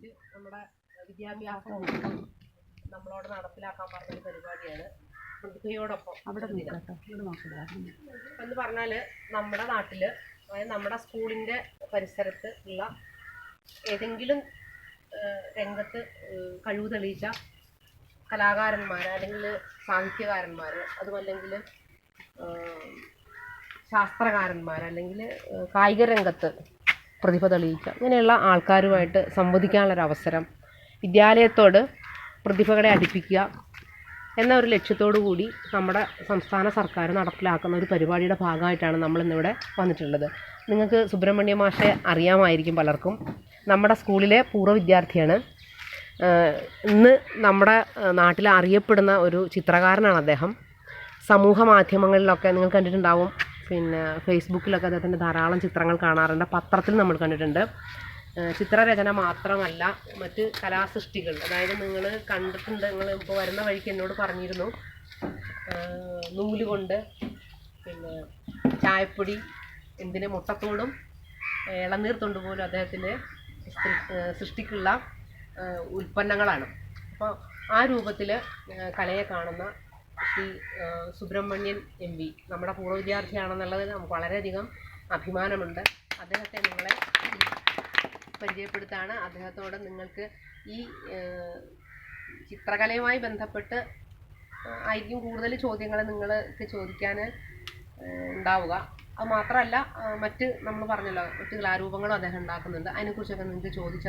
സംബന്ധിച്ച് നമ്മുടെ വിദ്യാഭ്യാസം വകുപ്പ് നമ്മളോട് നടപ്പിലാക്കാൻ പറഞ്ഞൊരു പരിപാടിയാണ്. പ്രതിഭയോടൊപ്പം അവിടെ എന്ന് പറഞ്ഞാൽ നമ്മുടെ നാട്ടിൽ അതായത് നമ്മുടെ സ്കൂളിന്റെ പരിസരത്ത് ഉള്ള ഏതെങ്കിലും രംഗത്ത് കഴിവ് തെളിയിച്ച കലാകാരന്മാർ അല്ലെങ്കിൽ സാഹിത്യകാരന്മാർ അതുമല്ലെങ്കിൽ ശാസ്ത്രകാരന്മാർ അല്ലെങ്കിൽ കായിക രംഗത്ത് പ്രതിഭ തെളിയിക്കുക. ഇങ്ങനെയുള്ള ആൾക്കാരുമായിട്ട് സംവദിക്കാനുള്ളൊരു അവസരം വിദ്യാലയത്തോട് പ്രതിഭകളെ അടുപ്പിക്കുക എന്ന ഒരു ലക്ഷ്യത്തോടു കൂടി നമ്മുടെ സംസ്ഥാന സർക്കാർ നടപ്പിലാക്കുന്ന ഒരു പരിപാടിയുടെ ഭാഗമായിട്ടാണ് നമ്മൾ ഇന്നിവിടെ വന്നിട്ടുള്ളത്. നിങ്ങൾക്ക് സുബ്രഹ്മണ്യ മാഷെ അറിയാമായിരിക്കും പലർക്കും. നമ്മുടെ സ്കൂളിലെ പൂർവ വിദ്യാർത്ഥിയാണ്. ഇന്ന് നമ്മുടെ നാട്ടിൽ അറിയപ്പെടുന്ന ഒരു ചിത്രകാരനാണ് അദ്ദേഹം. സമൂഹ മാധ്യമങ്ങളിലൊക്കെ നിങ്ങൾ കണ്ടിട്ടുണ്ടാവും. പിന്നെ ഫേസ്ബുക്കിലൊക്കെ അദ്ദേഹത്തിന്റെ ധാരാളം ചിത്രങ്ങൾ കാണാറുണ്ട്. പത്രത്തിൽ നമ്മൾ കണ്ടിട്ടുണ്ട്. ചിത്രരചന മാത്രമല്ല മറ്റ് കലാസൃഷ്ടികൾ. അതായത് നിങ്ങൾ കണ്ടിട്ടുണ്ട് നിങ്ങൾ ഇപ്പോൾ വരുന്ന വഴിക്ക് എന്നോട് പറഞ്ഞിരുന്നു. നൂലുകൊണ്ട് നൂൽ കൊണ്ട് പിന്നെ ചായപ്പൊടി എന്തിനെ മുട്ടത്തോടും ഇളനീർ തൊണ്ട് പോലും അദ്ദേഹത്തിന്റെ സൃഷ്ടിക്കുള്ള ഉൽപ്പന്നങ്ങളാണ്. അപ്പോൾ ആ രൂപത്തിൽ കലയെ കാണുന്ന ശ്രീ സുബ്രഹ്മണ്യൻ എം വി. നമ്മുടെ പൂർവ വിദ്യാർത്ഥിയാണെന്നുള്ളത് നമുക്ക് വളരെയധികം അഭിമാനമുണ്ട്. അദ്ദേഹത്തെ നിങ്ങളെ പരിചയപ്പെടുത്താണ്. അദ്ദേഹത്തോട് നിങ്ങൾക്ക് ഈ ചിത്രകലയുമായി ബന്ധപ്പെട്ട് ആയിരിക്കും കൂടുതൽ ചോദ്യങ്ങൾ നിങ്ങൾക്ക് ചോദിക്കാൻ ഉണ്ടാവുക. അത് മാത്രമല്ല മറ്റ് നമ്മൾ പറഞ്ഞല്ലോ മറ്റ് കലാരൂപങ്ങളും അദ്ദേഹം ഉണ്ടാക്കുന്നുണ്ട്. അതിനെക്കുറിച്ചൊക്കെ നിങ്ങൾക്ക് ചോദിച്ചറിയാം.